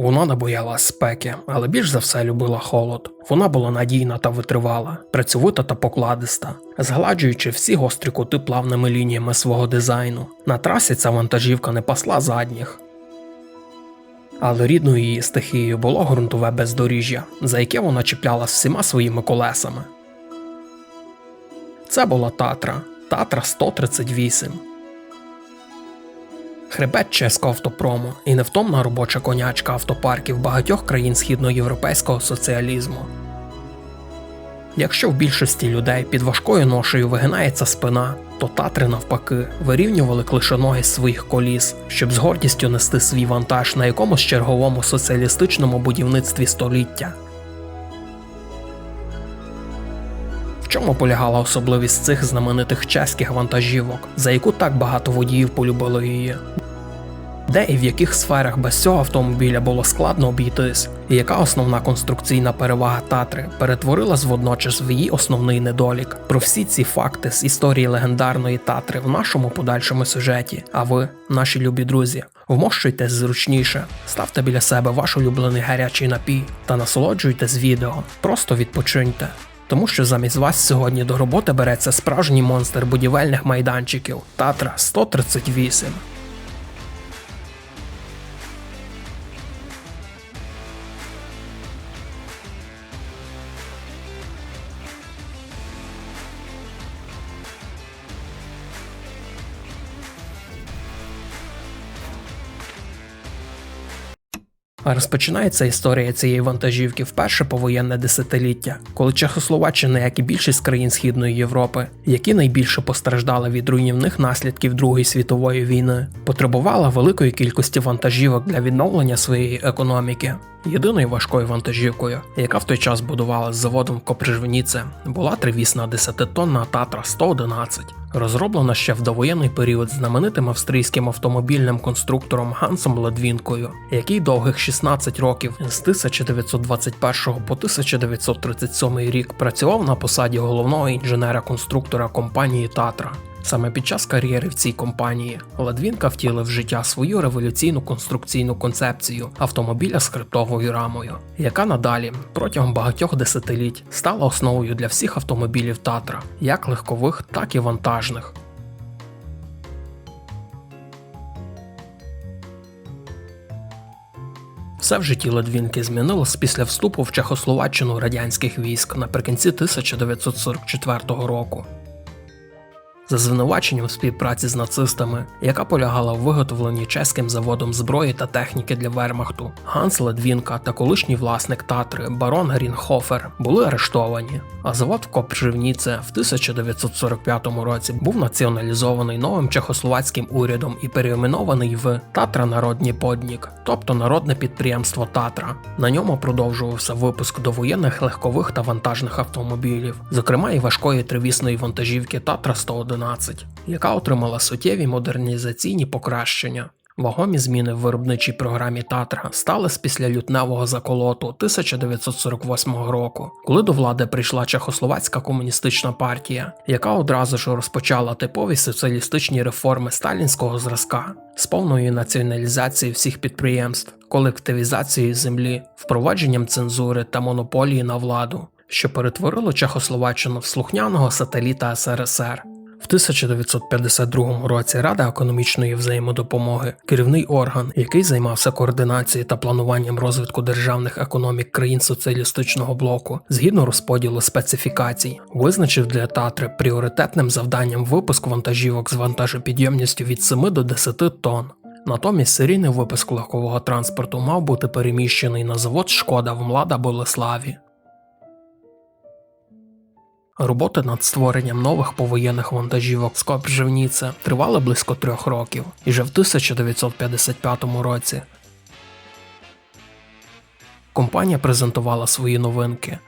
Вона не боялась спеки, але більш за все любила холод. Вона була надійна та витривала, працьовита та покладиста, згладжуючи всі гострі кути плавними лініями свого дизайну. На трасі ця вантажівка не пасла задніх. Але рідною її стихією було ґрунтове бездоріжжя, за яке вона чіплялась всіма своїми колесами. Це була Татра, Татра 138. Хребет чеського автопрому і невтомна робоча конячка автопарків багатьох країн східноєвропейського соціалізму. Якщо в більшості людей під важкою ношею вигинається спина, то татри навпаки вирівнювали клишоноги своїх коліс, щоб з гордістю нести свій вантаж на якомусь черговому соціалістичному будівництві століття. В чому полягала особливість цих знаменитих чеських вантажівок, за яку так багато водіїв полюбили її? Де і в яких сферах без цього автомобіля було складно обійтись, і яка основна конструкційна перевага Татри перетворилась водночас в її основний недолік. Про всі ці факти з історії легендарної Татри в нашому подальшому сюжеті. А ви, наші любі друзі, вмощуйтесь зручніше, ставте біля себе ваш улюблений гарячий напій та насолоджуйтесь відео. Просто відпочиньте. Тому що замість вас сьогодні до роботи береться справжній монстр будівельних майданчиків Татра 138. Розпочинається історія цієї вантажівки вперше повоєнне десятиліття, коли Чехословаччина, як і більшість країн Східної Європи, які найбільше постраждали від руйнівних наслідків Другої світової війни, потребувала великої кількості вантажівок для відновлення своєї економіки. Єдиною важкою вантажівкою, яка в той час будувалась заводом в Коприжвніце, була тривісна 10-тонна Татра 111, розроблена ще в довоєнний період знаменитим австрійським автомобільним конструктором Гансом Ледвінкою, який довгих 16 років з 1921 по 1937 рік працював на посаді головного інженера-конструктора компанії Татра. Саме під час кар'єри в цій компанії Ладвінка втілив в життя свою революційну конструкційну концепцію автомобіля з хребтовою рамою, яка надалі протягом багатьох десятиліть стала основою для всіх автомобілів Татра, як легкових, так і вантажних. Все в житті Ледвінки змінилось після вступу в Чехословаччину радянських військ наприкінці 1944 року за звинуваченням співпраці з нацистами, яка полягала в виготовленні чеським заводом зброї та техніки для Вермахту. Ганс Ледвінка та колишній власник Татри Барон Грінхофер були арештовані. А завод в Копживніце в 1945 році був націоналізований новим чехословацьким урядом і переіменований в Татра Народні Поднік, тобто народне підприємство Татра. На ньому продовжувався випуск довоєнних легкових та вантажних автомобілів, зокрема і важкої тривісної вантажівки Татра 111 яка отримала суттєві модернізаційні покращення. Вагомі зміни в виробничій програмі Татра стали з після лютневого заколоту 1948 року, коли до влади прийшла Чехословацька комуністична партія, яка одразу ж розпочала типові соціалістичні реформи сталінського зразка з повною націоналізацією всіх підприємств, колективізацією землі, впровадженням цензури та монополії на владу, що перетворило Чехословаччину в слухняного сателіта СРСР. В 1952 році Рада економічної взаємодопомоги, керівний орган, який займався координацією та плануванням розвитку державних економік країн соціалістичного блоку, згідно розподілу специфікацій, визначив для Татри пріоритетним завданням випуск вантажівок з вантажопідйомністю від 7 до 10 тонн. Натомість серійний випуск легкового транспорту мав бути переміщений на завод Шкода в Млада Болеславі. Роботи над створенням нових повоєнних вантажівок Скоп Копжевніце тривали близько трьох років, і вже в 1955 році компанія презентувала свої новинки.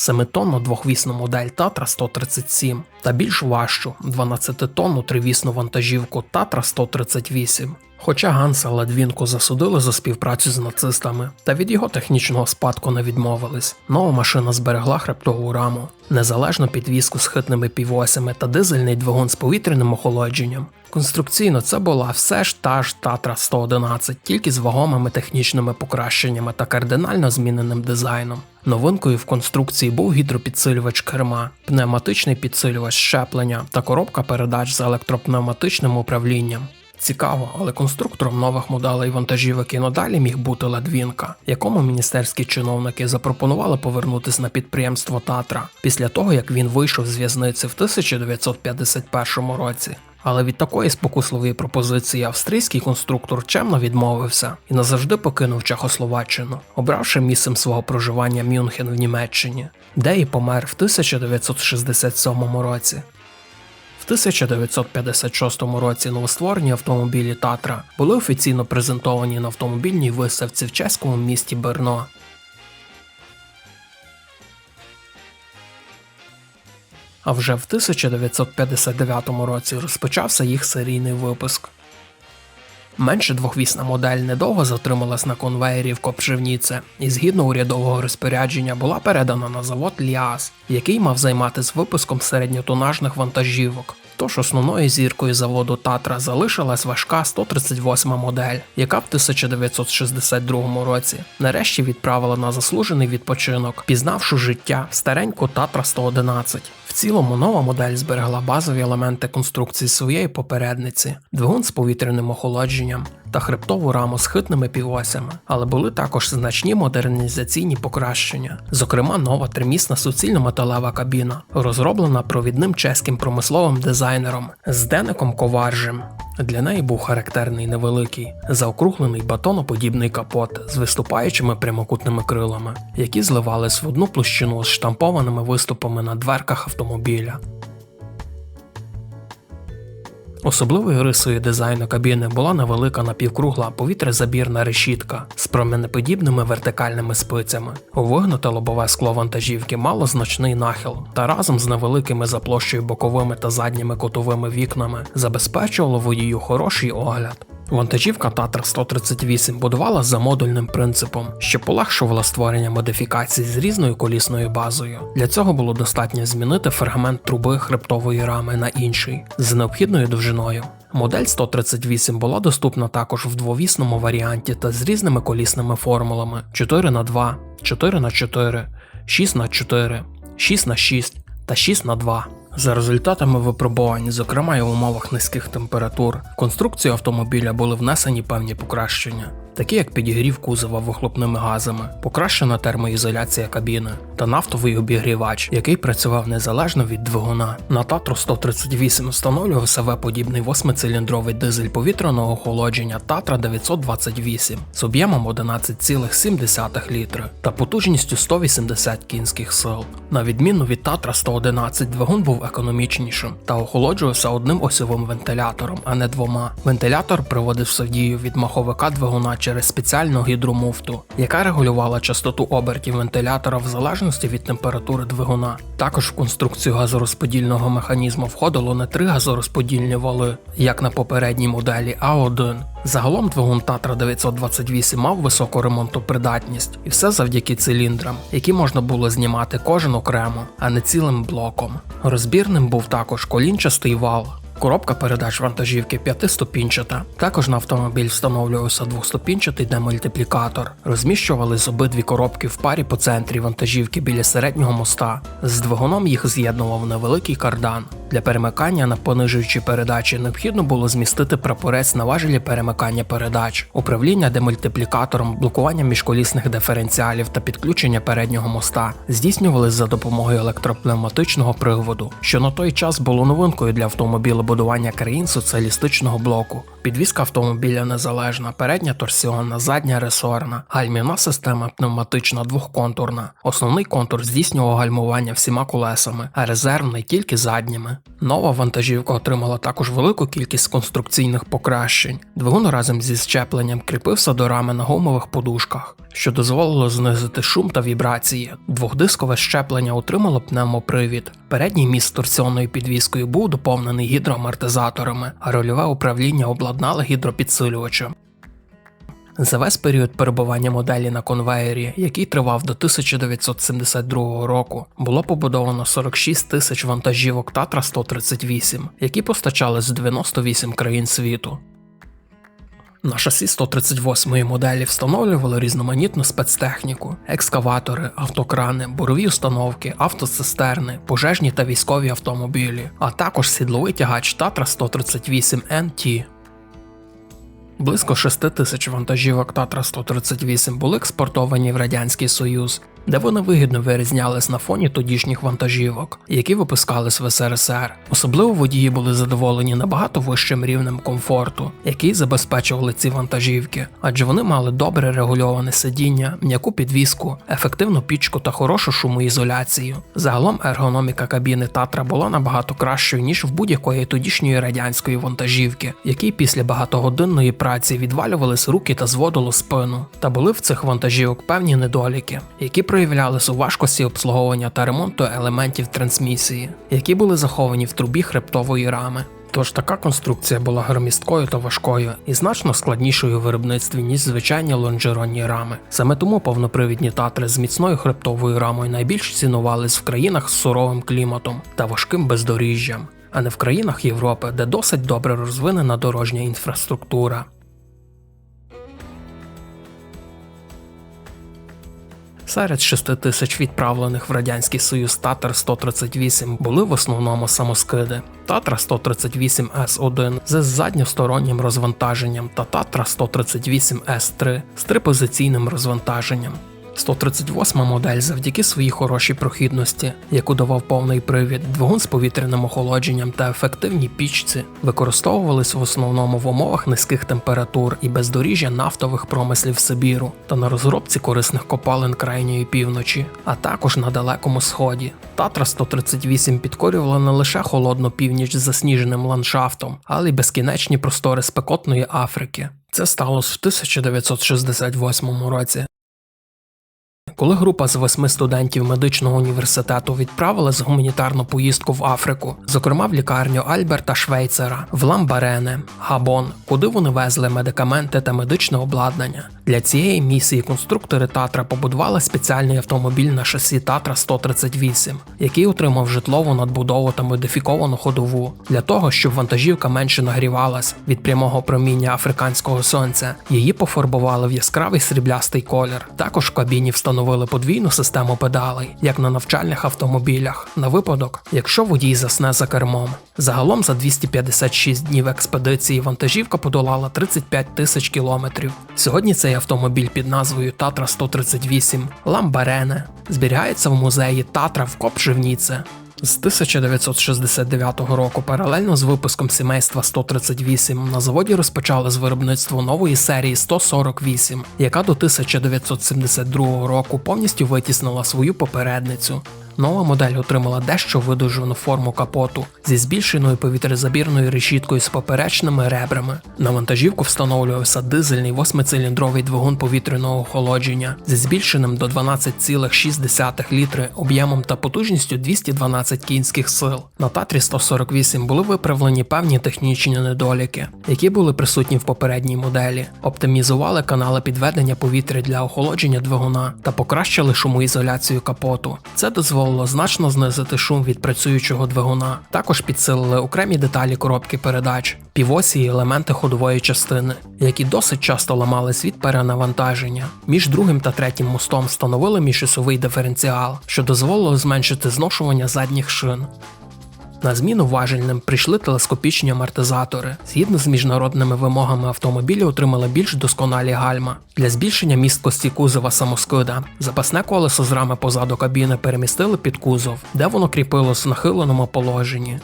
Семитонну двохвісну модель Татра 137 та більш важчу 12-тонну тривісну вантажівку Татра 138. Хоча Ганса Ладвінку засудили за співпрацю з нацистами, та від його технічного спадку не відмовились. Нова машина зберегла хребтову раму, незалежну підвіску з хитними півосями та дизельний двигун з повітряним охолодженням. Конструкційно це була все ж та ж Татра 111, тільки з вагомими технічними покращеннями та кардинально зміненим дизайном. Новинкою в конструкції був гідропідсилювач керма, пневматичний підсилювач щеплення та коробка передач з електропневматичним управлінням. Цікаво, але конструктором нових моделей вантажівок і надалі міг бути Ледвінка, якому міністерські чиновники запропонували повернутися на підприємство Татра після того, як він вийшов з в'язниці в 1951 році. Але від такої спокусливої пропозиції австрійський конструктор чемно відмовився і назавжди покинув Чехословаччину, обравши місцем свого проживання Мюнхен в Німеччині, де і помер в 1967 році. В 1956 році новостворені автомобілі Татра були офіційно презентовані на автомобільній виставці в чеському місті Берно. А вже в 1959 році розпочався їх серійний випуск. Менше двохвісна модель недовго затрималась на конвеєрі в Копшивніце і згідно урядового розпорядження була передана на завод Ліас, який мав займатися випуском середньотонажних вантажівок. Тож основною зіркою заводу Татра залишилась важка 138 модель, яка в 1962 році нарешті відправила на заслужений відпочинок, пізнавши життя стареньку Татра 111. В цілому нова модель зберегла базові елементи конструкції своєї попередниці, двигун з повітряним охолодженням та хребтову раму з хитними півосями, але були також значні модернізаційні покращення, зокрема нова тримісна суцільно-металева кабіна, розроблена провідним чеським промисловим дизайнером Здеником Коваржем. Для неї був характерний невеликий, заокруглений батоноподібний капот з виступаючими прямокутними крилами, які зливались в одну площину з штампованими виступами на дверках автомобіля. Особливою рисою дизайну кабіни була невелика напівкругла повітрязабірна решітка з променеподібними вертикальними спицями. Вигнуте лобове скло вантажівки мало значний нахил та разом з невеликими за площею боковими та задніми котовими вікнами забезпечувало водію хороший огляд. Вантажівка Татра 138 будувала за модульним принципом, що полегшувала створення модифікацій з різною колісною базою. Для цього було достатньо змінити фрагмент труби хребтової рами на інший з необхідною довжиною. Модель 138 була доступна також в двовісному варіанті та з різними колісними формулами 4х2, 4х4, 6х4, 6х6 та 6х2. За результатами випробувань, зокрема і в умовах низьких температур, в конструкцію автомобіля були внесені певні покращення, такі як підігрів кузова вихлопними газами, покращена термоізоляція кабіни та нафтовий обігрівач, який працював незалежно від двигуна. На Татру 138 встановлювався В-подібний восьмициліндровий дизель повітряного охолодження Татра 928 з об'ємом 11,7 літри та потужністю 180 кінських сил. На відміну від Татра 111 двигун був економічнішим та охолоджувався одним осьовим вентилятором, а не двома. Вентилятор приводився в дію від маховика двигуна через спеціальну гідромуфту, яка регулювала частоту обертів вентилятора в залежності від температури двигуна. Також в конструкцію газорозподільного механізму входило не три газорозподільні вали, як на попередній моделі, а один. Загалом двигун Татра 928 мав високу ремонтопридатність, і все завдяки циліндрам, які можна було знімати кожен окремо, а не цілим блоком. Розбірним був також колінчастий вал. Коробка передач вантажівки п'ятиступінчата. Також на автомобіль встановлювався двохступінчатий демультиплікатор. Розміщувались обидві коробки в парі по центрі вантажівки біля середнього моста. З двигуном їх з'єднував невеликий кардан. Для перемикання на понижуючі передачі необхідно було змістити прапорець на важелі перемикання передач, управління демультиплікатором, блокування міжколісних диференціалів та підключення переднього моста здійснювались за допомогою електропневматичного приводу, що на той час було новинкою для автомобілебудування країн соціалістичного блоку. Підвізка автомобіля незалежна, передня торсіонна, задня ресорна, гальмівна система пневматична двохконтурна. Основний контур здійснював гальмування всіма колесами, а резервний тільки задніми. Нова вантажівка отримала також велику кількість конструкційних покращень. Двигун разом зі щепленням кріпився до рами на гумових подушках, що дозволило знизити шум та вібрації. Двохдискове щеплення отримало пневмопривід. Передній міст з торсіонною підвіскою був доповнений гідроамортизаторами, а рольове управління обладнали гідропідсилювачем. За весь період перебування моделі на конвеєрі, який тривав до 1972 року, було побудовано 46 тисяч вантажівок Татра 138, які постачали з 98 країн світу. На шасі 138 моделі встановлювали різноманітну спецтехніку, екскаватори, автокрани, бурові установки, автоцистерни, пожежні та військові автомобілі, а також сідловий тягач Татра 138 NT. Близько 6 тисяч вантажівок Татра 138 були експортовані в Радянський Союз, де вони вигідно вирізнялись на фоні тодішніх вантажівок, які випускались в СРСР. Особливо водії були задоволені набагато вищим рівнем комфорту, який забезпечували ці вантажівки, адже вони мали добре регульоване сидіння, м'яку підвіску, ефективну пічку та хорошу шумоізоляцію. Загалом ергономіка кабіни Татра була набагато кращою ніж в будь-якої тодішньої радянської вантажівки, якій після багатогодинної праці відвалювались руки та зводило спину. Та були в цих вантажівок певні недоліки, які проявлялись у важкості обслуговування та ремонту елементів трансмісії, які були заховані в трубі хребтової рами. Тож така конструкція була громісткою та важкою і значно складнішою у виробництві, ніж звичайні лонжеронні рами. Саме тому повнопривідні татри з міцною хребтовою рамою найбільш цінувались в країнах з суровим кліматом та важким бездоріжжям, а не в країнах Європи, де досить добре розвинена дорожня інфраструктура. Серед 6 тисяч відправлених в Радянський Союз Татар 138 були в основному самоскиди. Татра 138 С1 з задньостороннім розвантаженням та Татра 138 С3 з трипозиційним розвантаженням. 138 модель завдяки своїй хорошій прохідності, яку давав повний привід, двигун з повітряним охолодженням та ефективній пічці, використовувались в основному в умовах низьких температур і бездоріжжя нафтових промислів Сибіру та на розробці корисних копалин крайньої півночі, а також на далекому сході. Татра 138 підкорювала не лише холодну північ з засніженим ландшафтом, але й безкінечні простори спекотної Африки. Це сталося в 1968 році. Коли група з восьми студентів медичного університету відправила з гуманітарну поїздку в Африку, зокрема в лікарню Альберта Швейцера, в Ламбарене, Габон, куди вони везли медикаменти та медичне обладнання. Для цієї місії конструктори Татра побудували спеціальний автомобіль на шасі Татра 138, який отримав житлову надбудову та модифіковану ходову для того, щоб вантажівка менше нагрівалась від прямого проміння африканського сонця. Її пофарбували в яскравий сріблястий колір. Також в кабіні встановили подвійну систему педалей, як на навчальних автомобілях, на випадок, якщо водій засне за кермом. Загалом за 256 днів експедиції вантажівка подолала 35 тисяч кілометрів. Сьогодні цей автомобіль під назвою Татра 138 Ламбарене зберігається в музеї Татра в Копшивніце. З 1969 року, паралельно з випуском сімейства 138, на заводі розпочали з виробництва нової серії 148, яка до 1972 року повністю витіснила свою попередницю. Нова модель отримала дещо видовжену форму капоту зі збільшеною повітрязабірною решіткою з поперечними ребрами. На вантажівку встановлювався дизельний восьмициліндровий двигун повітряного охолодження зі збільшеним до 12,6 літри об'ємом та потужністю 212 кінських сил. На Татрі 148 були виправлені певні технічні недоліки, які були присутні в попередній моделі, оптимізували канали підведення повітря для охолодження двигуна та покращили шумоізоляцію капоту. Це дозволило значно знизити шум від працюючого двигуна. Також підсилили окремі деталі коробки передач, півосі і елементи ходової частини, які досить часто ламались від перенавантаження. Між другим та третім мостом встановили міжосовий диференціал, що дозволило зменшити зношування задніх шин. На зміну важельним прийшли телескопічні амортизатори. Згідно з міжнародними вимогами автомобілі отримали більш досконалі гальма. Для збільшення місткості кузова самоскида запасне колесо з рами позаду кабіни перемістили під кузов, де воно кріпилось в нахиленому положенні.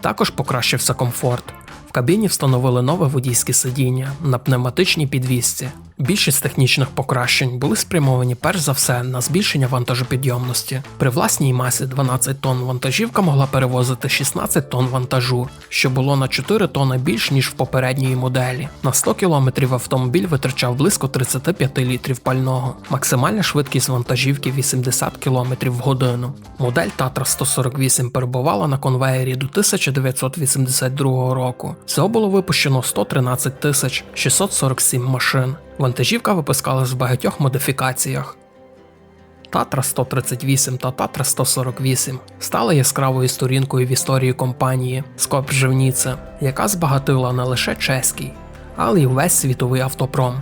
Також покращився комфорт. В кабіні встановили нове водійське сидіння на пневматичній підвісці. Більшість технічних покращень були спрямовані перш за все на збільшення вантажопідйомності. При власній масі 12 тонн вантажівка могла перевозити 16 тонн вантажу, що було на 4 тонни більш ніж в попередньої моделі. На 100 км автомобіль витрачав близько 35 літрів пального. Максимальна швидкість вантажівки 80 км в годину. Модель Tatra 148 перебувала на конвеєрі до 1982 року Всього було випущено 113 тисяч 647 машин. Вантажівка випускалась в багатьох модифікаціях. Татра 138 та Татра 148 стали яскравою сторінкою в історії компанії Скопживніце, яка збагатила не лише чеський, але й весь світовий автопром.